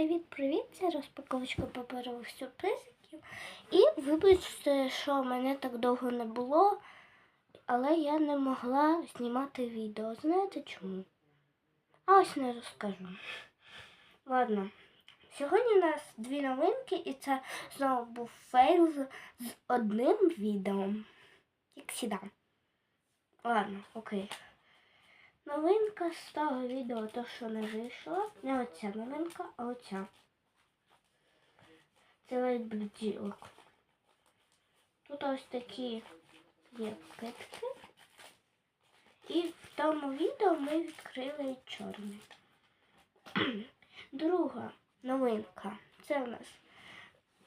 привіт-привіт! Це розпаковочка паперових сюрпризиків. І вибачте, що мене так довго не було, але я не могла знімати відео. Знаєте чому? А ось не розкажу. Ладно. Сьогодні у нас дві новинки, і це знову був фейл з, одним відео. Як сюди. Ладно, окей. Новинка з того відео, то що не вийшло. Не оця новинка, а оця. Це лайбділок. Тут ось такі є пакетики. І в тому відео ми відкрили чорний. Друга новинка. Це у нас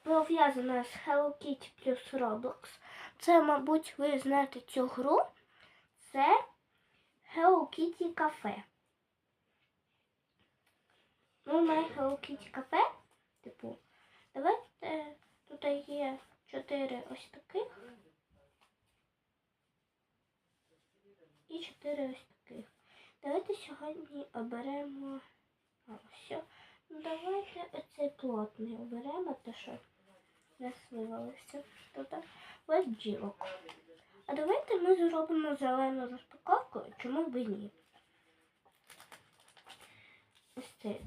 пов'язана з Hello Kitty плюс Roblox. Це, мабуть, ви знаєте цю гру. Це Hello Kitty Cafe. Ну, мене Hello Kitty Cafe. Типу, давайте тут є чотири ось таких. І чотири ось таких. Давайте сьогодні оберемо. А. Ну, давайте оцей плотний оберемо, те, що не свивалося. Тут ось ділок. А давайте ми зробимо зелену розпаковку, чому б і ні. Ось цей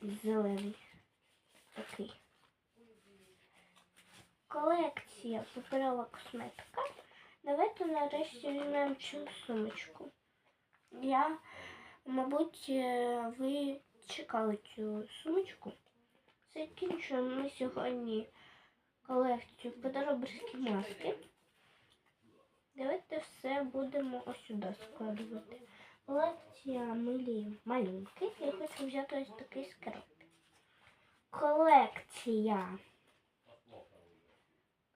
зелений. Такий. Колекція паперова косметика. Давайте нарешті візьмемо цю сумочку. Я, мабуть, е, ви чекали цю сумочку. Закінчуємо ми сьогодні колекцію подаробрські маски. Давайте все будемо ось сюди складувати. Колекція милі малюнки. Я хочу взяти ось такий скарб. Колекція.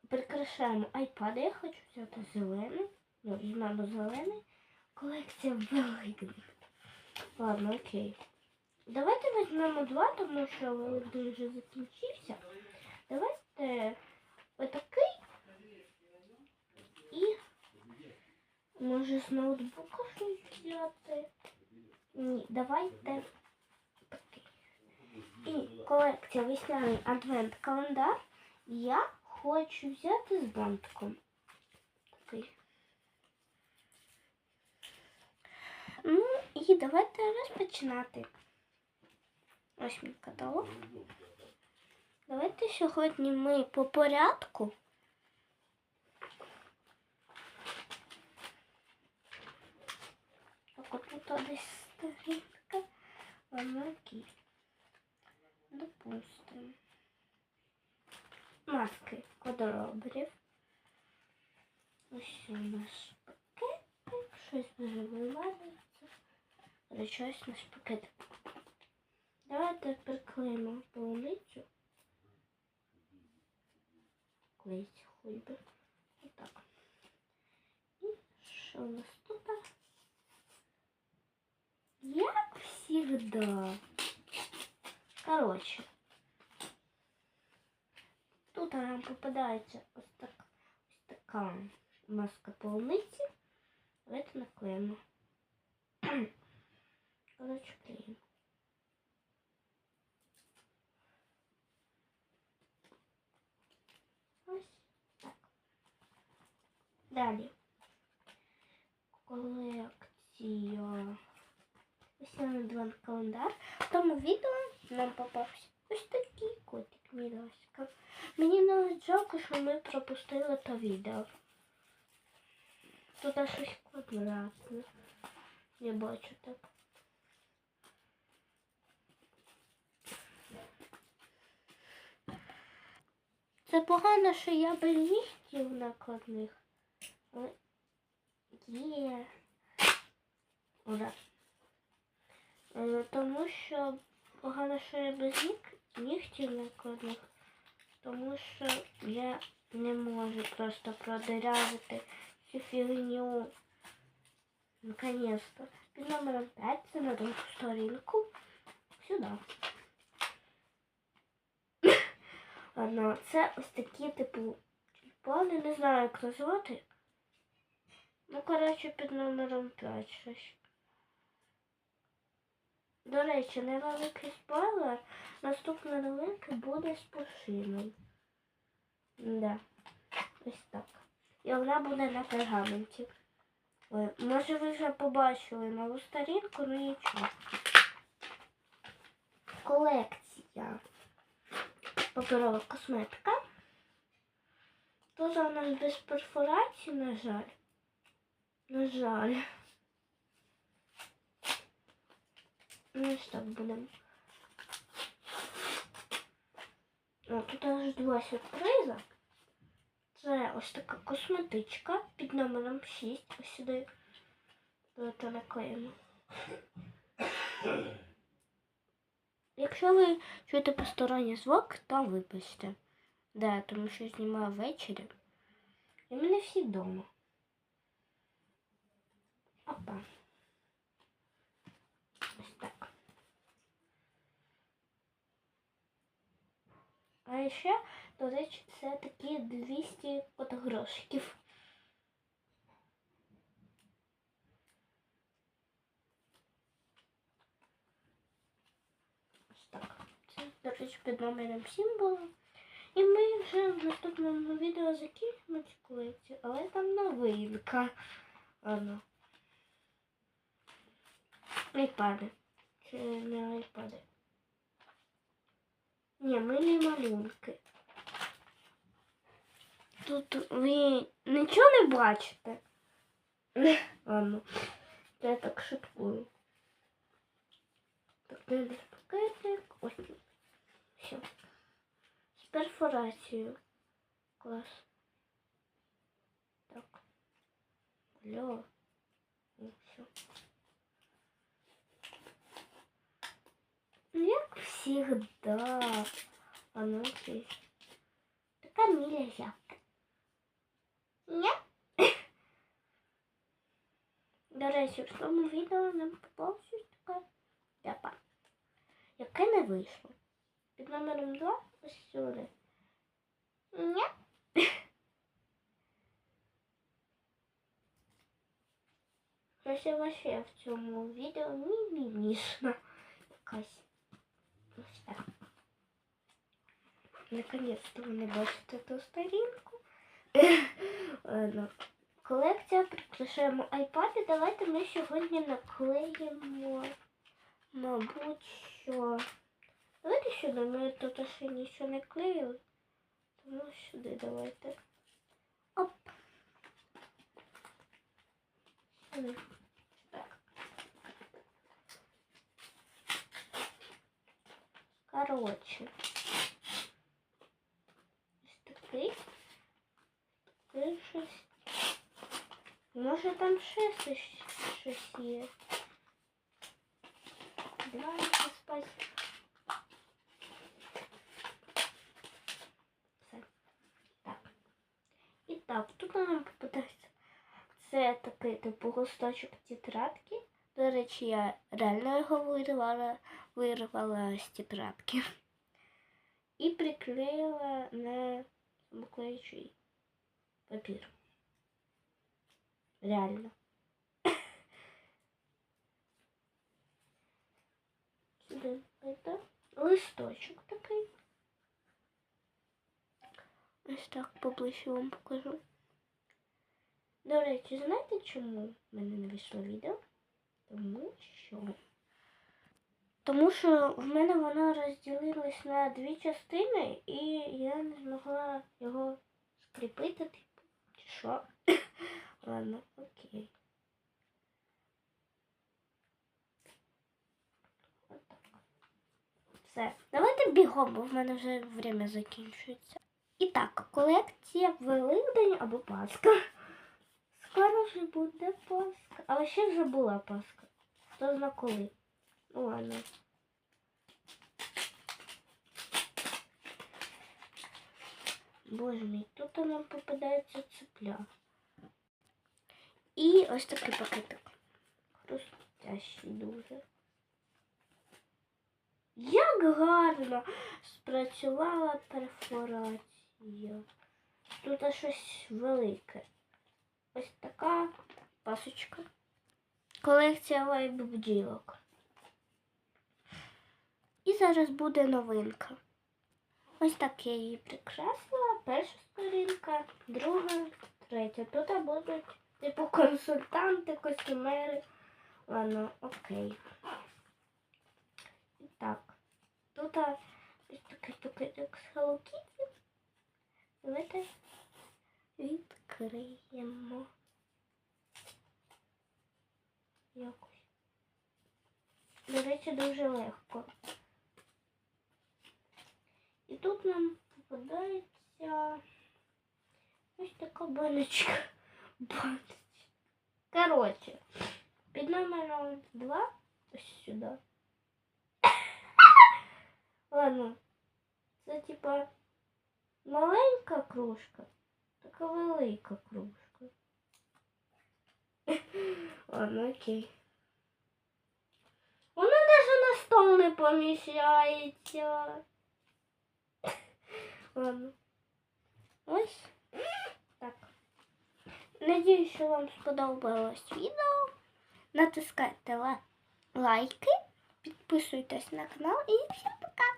Прикрашаємо айпади. Я хочу взяти зелений. Ну, візьмемо зелений. Колекція великих. Ладно, окей. Давайте візьмемо два, тому що великий вже закінчився. Давайте отакий і може з ноутбука щось взяти. Ні, давайте. І колекція весняний адвент календар. Я хочу взяти з бантиком. Ну і давайте розпочинати. Ось мій каталог. Давайте сьогодні ми по порядку. Тут десь сторінка. Допустимо. Маски кодоробрів. Ось у нас пакетик. Щось вже вивалюється. Речі, ось наш пакетик. Давайте приклеїмо полуницю. Клеїть хоч би. Отак. І що у нас тут? Як всегда. Короче. Тут нам попадається ось, так, ось така маска полуниці. Давайте наклеїмо. Короче, клеїмо. Ось так. Далі. Колекція. Нам два календар. В тому відео нам попався ось такий котик Міраська. Мені навіть жалко, що ми пропустили то відео. Тут щось квадратне. Я бачу так. Це погано, що я без нігтів накладних. Є. Ура. Е, Тому що погано, що я без ніг, нігтів накладних, тому що я не можу просто продирявити цю фігню. Наконец-то. Під номером 5 це на другу сторінку. Сюди. Ладно, це ось такі, типу, тюльпани, не знаю, як назвати. Ну, коротше, під номером 5 щось. До речі, невеликий спойлер. Наступна новинка буде з пушином. Да. Ось так. І вона буде на пергаменті. Ой, може ви вже побачили нову сторінку, ну нічого. Колекція. Паперова косметика. Тут у нас без перфорації, на жаль. На жаль. Ну, так будемо. О, тут аж два сюрпризи. Це ось така косметичка під номером 6. Ось сюди. Давайте наклеїмо. Якщо ви чуєте посторонній звук, то вибачте. Да, тому що знімаю ввечері. І мене всі вдома. Опа. А ще, до речі, це такі 200 от. Ось так. Це, до речі, під номером 7 було. І ми вже в наступному відео закінчимо цю колекцію, але там новинка. Ано. Айпади. Чи не айпади? Ні, милі малюнки. Тут ви нічого не бачите? Ладно. Я так шуткую. Так, десь пакетик. Ось. Все. З перфорацією. Клас. Так. Алло. Ну, все. Як всегда. А ну окей. Така миля зявка. Ні? До речі, в тому відео нам попало щось таке. Япа. Яке не вийшло. Під номером 2 ось сюди. Ні? Щось я вообще в цьому відео мімімішна якась. Наконец-то ви не бачите ту сторінку. Ладно. Колекція прикрашаємо айпади. Давайте ми сьогодні наклеїмо, мабуть, що. Давайте сюди, ми тут ще нічого не клеїли. Тому сюди давайте. Оп. Сюди. Так. Короче. Ось такий. Такий. Може там щось, щось є. Давайте спать. Так. Тут нам попадається. Це такий типу густочок тетрадки. До речі, я реально його вирвала, вирвала з тетрадки. І приклеїла на самоклеючий папір. Реально. Сюди это листочок такий. Ось так поближче вам покажу. До речі, знаєте чому в мене не вийшло відео? Тому що. Тому що в мене воно розділилось на дві частини, і я не змогла його скріпити, типу, чи що. Ладно, окей. Все. Давайте бігом, бо в мене вже время закінчується. І так, колекція Великдень або Пасха. Скоро вже буде Пасха. Але ще вже була Пасха. Хто зна коли. Ну ладно. Боже мій, тут нам попадається цепля. І ось такий пакетик. Хрустящий дуже. Як гарно спрацювала перфорація. Тут щось велике. Ось така пасочка. Колекція вайб бджілок. І зараз буде новинка. Ось так я її прикрасила. Перша сторінка, друга, третя. Тут будуть типу консультанти, костюмери. Ладно, окей. І Так. Тут ось такий пакетик з Hello. Давайте відкриємо. Якось. До речі, дуже легко. І тут нам попадається ось така баночка. Баночка. Коротше, під номером 2 ось сюди. Ладно, це типа маленька кружка, така велика кружка. Ладно, окей. Вона навіть на стол не поміщається. Ладно. Ось так. Надіюсь, що вам сподобалось відео. Натискайте лайки, підписуйтесь на канал і всім пока!